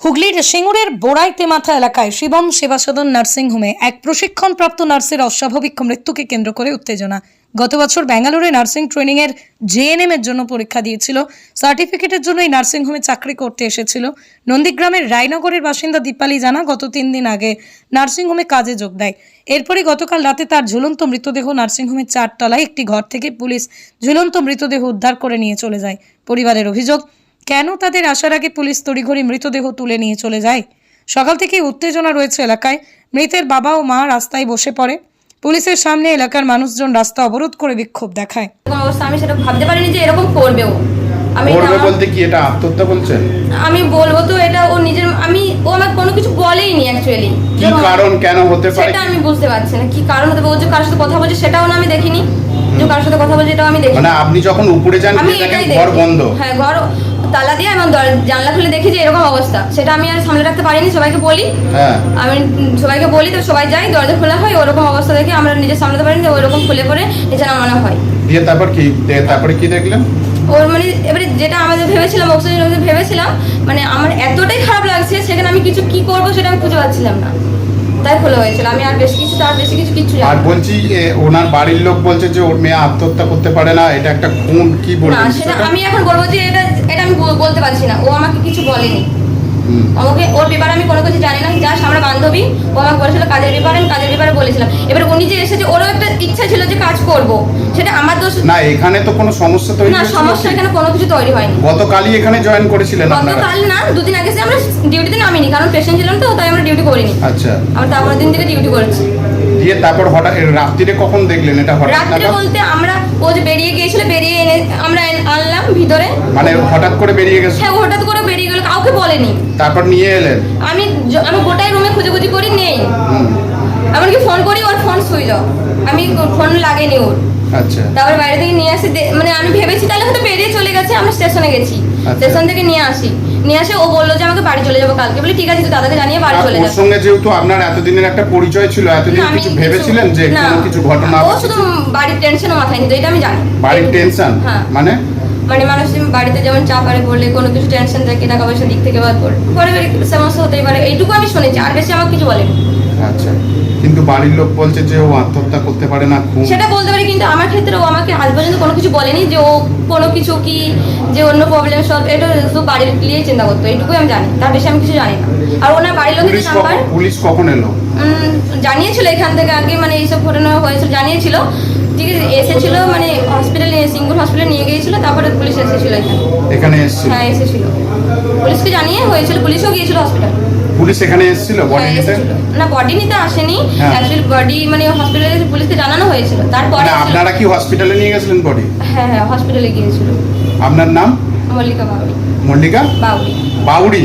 হুগলির সিঙ্গুরের বোড়াইতে মাথা এলাকায় শিবম সেবা সদন নার্সিংহোমে এক প্রশিক্ষণপ্রাপ্ত নার্সের অস্বাভাবিক মৃত্যুকে কেন্দ্র করে উত্তেজনা। গত বছর ব্যাঙ্গালোরে নার্সিং ট্রেনিং এর জেএনএম এর জন্য পরীক্ষা দিয়েছিল। সার্টিফিকেটের জন্য এই নার্সিংহোমে চাকরি করতে এসেছিল। নন্দীগ্রামের রায়নগরের বাসিন্দা দীপালি জানা গত তিন দিন আগে নার্সিংহোমে কাজে যোগ দেয়। এরপরই গতকাল রাতে তার ঝুলন্ত মৃতদেহ নার্সিংহোমের চারতলায় একটি ঘর থেকে পুলিশ ঝুলন্ত মৃতদেহ উদ্ধার করে নিয়ে চলে যায়। পরিবারের অভিযোগ কেন তাদের আসার আগে পুলিশ তড়িঘড়ি মৃতদেহ তুলে নিয়ে চলে যায়? সকাল থেকে উত্তেজনা রয়েছে এলাকায়। মৃতের বাবা ও মা রাস্তায় বসে পড়ে। পুলিশের সামনে এলাকার মানুষজন রাস্তা অবরোধ করে বিক্ষোভ দেখায়। অবস্থা আমি সেটা ভাবতে পারিনি যে এরকম আমি করবে না- বলতে কি? এটা আত্মহত্যা বলছেন? আমি বলব তো এটা ও নিজের আমি ও আমাকে কোনো কিছু বলেইনি অ্যাকচুয়ালি কি কারণ কেন হতে পারে? সেটা আমি বুঝতে পারছি না। কি কারণ হতে পারে? ও যে কারোর সাথে কথা বলছে সেটাও না আমি দেখিনি। যে কারোর সাথে কথা বলছে এটাও আমি দেখিনি। মানে আপনি যখন উপরে যান আমি এটাই ঘর বন্ধ। হ্যাঁ ঘর তালা দিয়ে এবং জানলা খুলে দেখি যে এরকম অবস্থা। সেটা আমি আর সামলে রাখতে পারিনি সবাইকে বলি। হ্যাঁ। আমি সবাইকে বলি তো সবাই যাই দরজা খোলা হয় ওরকম অবস্থা দেখে আমরা নিজে সামলাতে পারিনি ওরকম খুলে পড়ে নিচে নামানো হয়। দিয়ে তারপর কি তারপরে কি দেখলেন? ওর মানে এবারে যেটা আমাদের ভেবেছিলাম অক্সিজেন ভেবেছিলাম মানে আমার এতটাই খারাপ লাগছে সেখানে আমি কিছু কি করব সেটা আমি খুঁজে পাচ্ছিলাম না। তাই খোলা হয়েছিল আমি আর বেশি কিছু তার বেশি কিছু কিছু আর বলছি ওনার বাড়ির লোক বলছে যে ওর মেয়ে আত্মহত্যা করতে পারে না এটা একটা খুন কি বিষয়টা? আমি এখন বলব যে এটা এটা আমি বলতে পারছি না ও আমাকে কিছু বলেনি। আমাকে ওর ব্যাপারে আমি কোনো কিছু জানি না জাস্ট আমরা বান্ধবী ও আমাকে বলেছিল কাজের ব্যাপারে আমি কাজের ব্যাপারে বলেছিলাম। এবার উনি যে এসেছে ওরও একটা ইচ্ছা ছিল যে কাজ করব। সেটা আমার দোষ না এখানে তো কোনো সমস্যা তৈরি না সমস্যা এখানে কোনো কিছু তৈরি হয়নি। গতকালই এখানে জয়েন করেছিলেন আপনারা? গতকাল না দুদিন আগে সে আমরা ডিউটিতে নামিনি কারণ পেশেন্ট ছিলাম তো তাই আমরা ডিউটি করিনি। আচ্ছা। আমরা তারপরের দিন থেকে ডিউটি করেছি। দিয়ে তারপর হঠাৎ এ, রাত্রিরে কখন দেখলেন এটা হঠাৎ রাত্রে নাগাদ? বলতে আমরা ও যে বেরিয়ে গিয়েছিল বেরিয়ে এনে আমরা আনলাম ভিতরে। মানে হঠাৎ করে বেরিয়ে গেছে? হ্যাঁ হঠাৎ করে বেরিয়ে কাউকে বলেনি। তারপর নিয়ে এলেন? আমি আমি গোটাই রুমে খুঁজে খুঁজি করি নেই। এমনকি ফোন করি ওর ফোন সুইচ অফ আমি ফোন লাগেনি ওর। আচ্ছা। তারপরে বাইরে থেকে নিয়ে আসি মানে আমি ভেবেছি তাহলে হয়তো বেরিয়ে চলে গেছে আমরা স্টেশনে গেছি। আচ্ছা। স্টেশন থেকে নিয়ে আসি। নিয়ে আসে ও বলল যে আমাকে বাড়ি চলে যাব কালকে। বলি ঠিক আছে তুই দাদাকে জানিয়ে বাড়ি চলে যাব সঙ্গে যেহেতু আপনার এতদিনের একটা পরিচয় ছিল এতদিন কিছু ভেবেছিলেন যে কোনো কিছু ঘটনা ও শুধু বাড়ির টেনশনও মাথায় নিত এটা আমি জানি। বাড়ির টেনশন হ্যাঁ। মানে? মানে মানুষ বাড়িতে যেমন চাপ আরে বললে কোনো কিছু টেনশন থাকে টাকা পয়সার দিক থেকে বা পর- পারিবারিক সমস্যা হতেই পারে এইটুকু আমি শুনেছি আর বেশি আমার কিছু বলেনি। আচ্ছা কিন্তু বাড়ির লোক বলছে যে ও আত্মহত্যা করতে পারে না খুন। সেটা বলতে পারি কিন্তু আমার ক্ষেত্রে ও আমাকে আজ পর্যন্ত কোনো কিছু বলেনি যে ও কোনো কিছু কি যে অন্য প্রবলেম সলভ এটা শুধু বাড়ির নিয়েই চিন্তা করতো এইটুকুই আমি জানি তার বেশি আমি কিছু জানি না। আর ওনার বাড়ির লোকের পুলিশ নাম্বার কখন পুলিশ কখন এলো? জানিয়েছিল এখান থেকে আগে মানে এইসব ঘটনা হয়েছিল জানিয়েছিল। ঠিক আছে এসেছিল মানে হসপিটালে সিঙ্গুর হসপিটালে নিয়ে গিয়েছিল তারপরে পুলিশ এসেছিল এখানে। এখানে এসেছিল? হ্যাঁ এসেছিল। পুলিশকে জানিয়ে হয়েছিল পুলিশও গিয়েছিল হসপিটাল পুলিশ এখানে এসেছিল বডি হ্যাঁ, নিতে? না বডি নিতে আসেনি হ্যাঁ। অ্যাকচুয়ালি বডি মানে হসপিটালে পুলিশকে জানানো হয়েছিল। তারপরে মানে আপনারা কি হসপিটালে নিয়ে গেছিলেন বডি হ্যাঁ হ্যাঁ হসপিটালে গিয়েছিল। আপনার নাম? মল্লিকা বাউরি মল্লিকা? বাউরি বাউড়ি?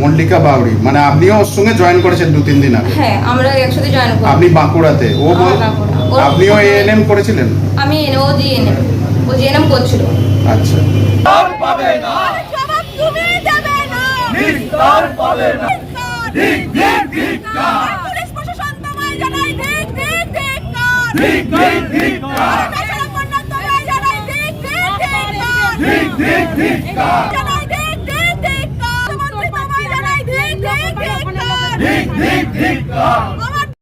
মল্লিকা বাউড়ি। মানে আপনিও ওর সঙ্গে জয়েন করেছেন দু তিন দিন আগে। হ্যাঁ আমরা একসাথে জয়েন করি আপনি বাঁকুড়াতে? ও বাঁকুড়া। আপনিও এএনএম করেছিলেন আমি ও জিএনএম ও জিএনএম করছিল আচ্ছা পাবে জবাব তুমি দেবে না নিস্তার পাবে না ধিক ধিক ধিক্কার পুলিশ প্রশাসন তোমায় জানাই ঠিক ঠিক ঠিক তোমায় জানাই ধিক ধিক ধিক্কার ঠিক ঠিক ঠিক জানাই